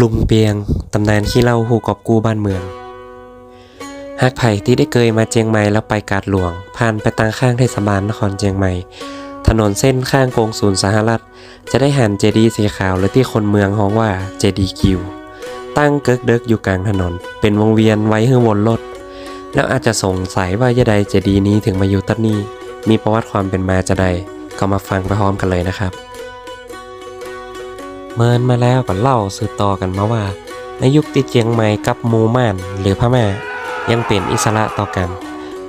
ลุงเปียง ตำนานขี้เล่าหูกอบกู้บ้านเมืองหากไผ่ที่ได้เคยมาเจียงใหม่แล้วไปกาดหลวง ผ่านไปทางข้างเทศบาลนครเจียงใหม่ ถนนเส้นข้างกงศูนย์สหรัฐ จะได้หันเจดีย์สีขาวหรือที่คนเมืองฮ้องว่าเจดีย์กิว ตั้งเกิกเดิกอยู่กลางถนน เป็นวงเวียนไว้ให้วนรถ แล้วอาจจะสงสัยว่ายะใดเจดีย์นี้ถึงมาอยู่ตัดนี้ มีประวัติความเป็นมาจะใดก็มาฟังไปพร้อมกันเลยนะครับ เมินมาแล้วก็เล่าสืบต่อกันมาว่า ในยุคที่เจียงใหม่กับมูม่านหรือพม่ายังเป็นอิสระต่อกัน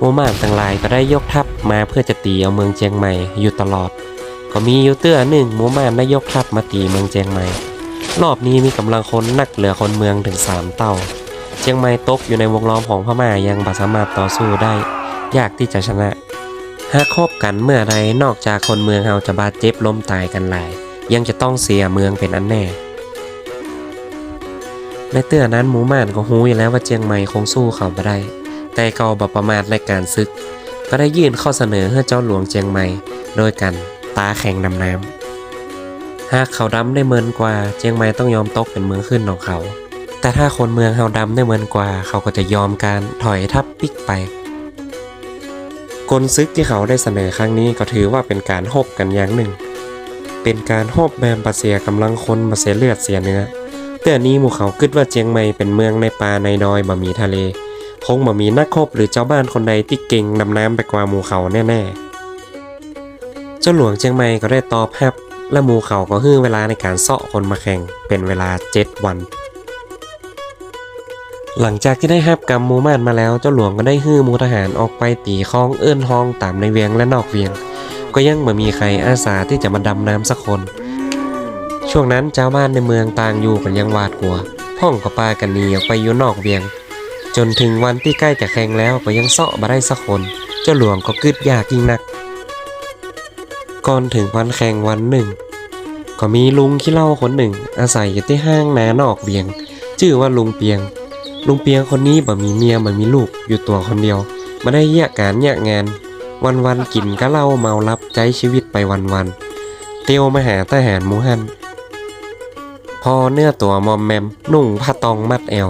มูม่านต่างหลายก็ได้ยกทัพมาเพื่อจะตีเอาเมืองเจียงใหม่อยู่ตลอด ก็มีอยู่เตื้อหนึ่งมูม่านได้ยกทัพมาตีเมืองเจียงใหม่ รอบนี้มีกำลังคนนักเหลือคนเมืองถึงสามเต่าเชียงใหม่ตกอยู่ในวงล้อมของพม่ายังบ่สามารถต่อสู้ได้ ยากที่จะชนะหากคบกันเมื่อใดนอกจากคนเมืองเฮาจะบาดเจ็บล้มตายกันหลาย ยังจะต้องเสียเมืองเป็นอันแน่ ในเตื้อนั้นหมูม่านก็ฮู้อยู่แล้วว่าเจียงใหม่คงสู้เขาไม่ได้ แต่เขาบประมาทในการซึก ก็ได้ยื่นข้อเสนอให้เจ้าหลวงเจียงใหม่ โดยกันตาแข่งดำน้ำหากเขาดำได้เมินกว่าเจียงใหม่ต้องยอมตกเป็นเมืองขึ้นของเขา แต่ถ้าคนเมืองเฮาดำได้เมินกว่า เขาก็จะยอมการถอยทับปิกไปกลซึกที่เขาได้เสนอครั้งนี้ก็ถือว่าเป็นการฮบกันอย่างหนึ่ง เป็นการฮบแบบบาเสียกำลังคนมาเสียเลือดเสียเนื้อแต่นี้หมู่เขาคิดว่าเจียงใหม่เป็นเมืองในป่าในดอยบ่มีทะเล คงบ่มีนักคบหรือเจ้าบ้านคนใดที่เก่งดำน้ำไปกว่าหมู่เขาแน่ๆ เจ้าหลวงเจียงใหม่ก็ได้ตอบแฮบและหมู่เขาก็ฮื้อเวลาในการเสาะคนมาแข่งเป็นเวลา 7 วัน หลังจากที่ได้ฮับกรรมมูม่านมาแล้วเจ้าหลวงก็ได้ฮื้อมูทหารออกไปตีคลองเอื้อนห้องตามในเวียงและนอกเวียง ก็ยังไม่มีใครอาสาที่จะมาดำน้ำสักคน ช่วงนั้นเจ้าบ้านในเมืองต่างอยู่กันยังหวาดกลัวพ่องก็ปากันหนีออกไปอยู่นอกเวียง จนถึงวันที่ใกล้จะแข่งแล้วก็ยังเสาะมาได้สักคน เจ้าหลวงก็กึดยากยิ่งนัก ก่อนถึงวันแข่งวันหนึ่ง ก็มีลุงขี้เล่าคนหนึ่ง อาศัยอยู่ที่ห้างนานอกเวียง ชื่อว่าลุงเปียง ลุงเปียงคนนี้บ่มีเมียบ่มีลูกอยู่ตัวคนเดียวมาได้แยกการแยกงาน วันวันๆกินก็เหล้าเมารับใจชีวิตไปวันวันๆเตียวมาหาทหารหมูหัน พอเนื้อตัวมอมแมม นุ่งผ้าตองมัดแอว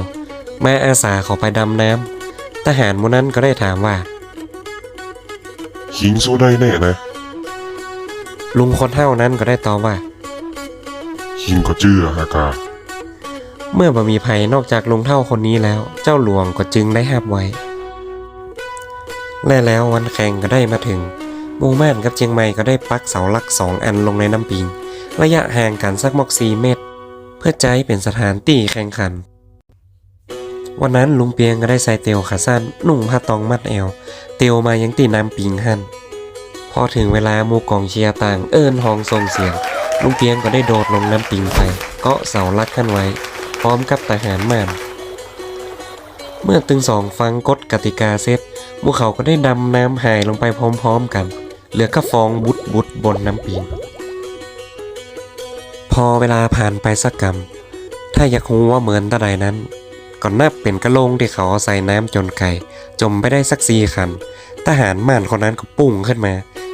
มาอาสาเขาไปดำน้ำทหารหมูนั้นก็ได้ถามว่าคิงสู้ได้แน่นะ ลุงคนเท่านั้นก็ได้ตอบว่าคิงก็เจือฮากา เมื่อบ่มีภัยนอกจากลุงเท่าคนนี้แล้ว เจ้าหลวงก็จึงได้ห้ามไว้ และแล้ววันแข่งก็ได้มาถึงหมู่ม่านกับเชียงใหม่ก็ได้ปักเสาหลักสองอันลงในน้ำปิง ระยะห่างกันสักมอกสีเมตร เพื่อใจเป็นสถานที่แข่งขัน วันนั้นลุงเปียงก็ได้ใส่เตียวขาสั้นนุ่งผ้าตองมัดแอว เตียวมายังตีน้ำปิงหันพอถึงเวลาหมู่กองเชียร์ต่างเอิ้นฮองส่งเสียง ลุงเปียงก็ได้โดดลงน้ำปิงไปเกาะเสาลักขั้นไว้ พร้อมกับทหารม่านเมื่อตึงสองฟังกฎกติกาเสร็จ พวกเขาก็ได้ดำน้ำหายลงไปพร้อมๆกัน เหลือก็ฟองบุดบุดบนน้ำปิงพอเวลาผ่านไปสักกรรม ถ้าอยากรู้ว่าเหมือนตะใดนั้นก็นับเป็นกระโลงที่เขาใส่น้ำจนไก่จมไปได้สักสี่คัน ทหารม่านคนนั้นก็ปุ่งขึ้นมา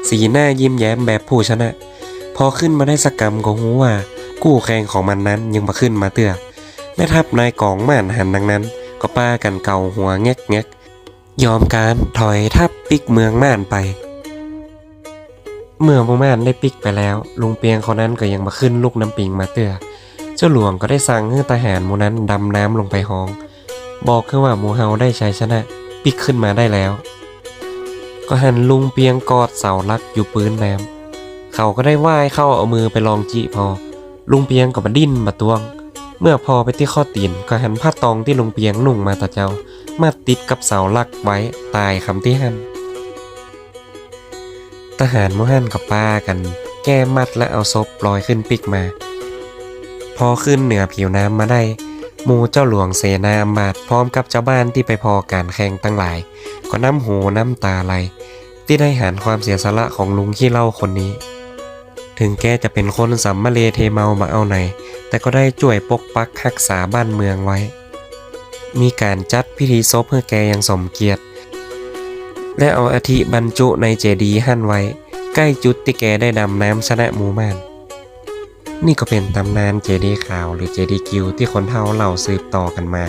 สีหน้ายิ้มแย้มแบบผู้ชนะ พอขึ้นมาได้สักกรรมก็รู้ว่า กู้แข่งของมันนั้นยังมาขึ้นมาเตือแม่ทัพนายกองม่านหันดังนั้น ก็ป้ากันเก่าหัวแงกแงก ยอมการถอยทัพปิกเมืองม่านไป เมื่อหมู่ม่านได้ปิกไปแล้ว ลุงเปียงคนนั้นก็ยังมาขึ้นลูกน้ำปิงมาเตือเจ้าหลวงก็ได้สั่งให้ทหารหมู่นั้นดำน้ำลงไปห้อง บอกคือว่าหมูเฮาได้ชัยชนะ ปิกขึ้นมาได้แล้ว ก็หันลุงเปียงกอดเสาลักอยู่ปืนน้ำเขาก็ได้ว่ายเข้าเอามือไปลองจิพอ ลุงเปียงก็มาดิ้นมาตวง เมื่อพอไปที่ข้อตีนก็หันผ้าตองที่ลุงเปียงนุ่งมาตะเจ้า มาติดกับเสาหลักไว้ตายคำที่หันทหารโมหันกับป้ากัน แก้มัดและเอาศพลอยขึ้นปิกมา พอขึ้นเหนือผิวน้ำมาได้หมูเจ้าหลวงเสนาอำมาตพร้อมกับเจ้าบ้านที่ไปพอการแข่งตั้งหลาย ก็น้ำหูน้ำตาไหลที่ได้หันความเสียสละของลุงขี้เล่าคนนี้ ถึงแกจะเป็นคนสัมมาเลเทเมามาเอาไหน แต่ก็ได้ช่วยปกปักรักษาบ้านเมืองไว้ มีการจัดพิธีศพเพื่อแกอยังสมเกียรติ และเอาอาธิบรรจุในเจดีย์หั่นไว้ ใกล้จุดที่แกได้ดำน้ำชนะหมูมานนี่ก็เป็นตำนานเจดีย์ขาวหรือเจดีย์กิวที่คนเท่าเล่าสืบต่อกันมา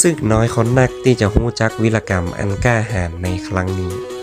ซึ่งน้อยคนนักที่จะหู้จักวิรกรรมอันกล้าหาญในครั้งนี้